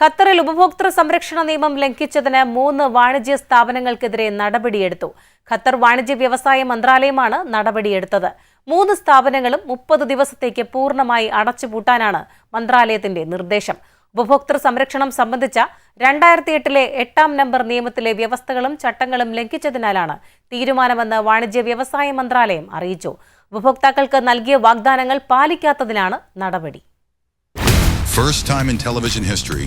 ഖത്തറിൽ ഉപഭോക്തൃ സംരക്ഷണ നിയമം ലംഘിച്ചതിന് മൂന്ന് വാണിജ്യ സ്ഥാപനങ്ങൾക്കെതിരെ നടപടിയെടുത്തു. ഖത്തർ വാണിജ്യ വ്യവസായ മന്ത്രാലയമാണ് നടപടിയെടുത്തത്. മൂന്ന് സ്ഥാപനങ്ങളും മുപ്പത് ദിവസത്തേക്ക് പൂർണമായി അടച്ചുപൂട്ടാനാണ് മന്ത്രാലയത്തിന്റെ നിർദ്ദേശം. ഉപഭോക്തൃ സംരക്ഷണം സംബന്ധിച്ച രണ്ടായിരത്തി എട്ടിലെ എട്ടാം നമ്പർ നിയമത്തിലെ വ്യവസ്ഥകളും ചട്ടങ്ങളും ലംഘിച്ചതിനാലാണ് തീരുമാനമെന്ന് വാണിജ്യ വ്യവസായ മന്ത്രാലയം അറിയിച്ചു. ഉപഭോക്താക്കൾക്ക് നൽകിയ വാഗ്ദാനങ്ങൾ പാലിക്കാത്തതിനാണ് നടപടി. First time in television history,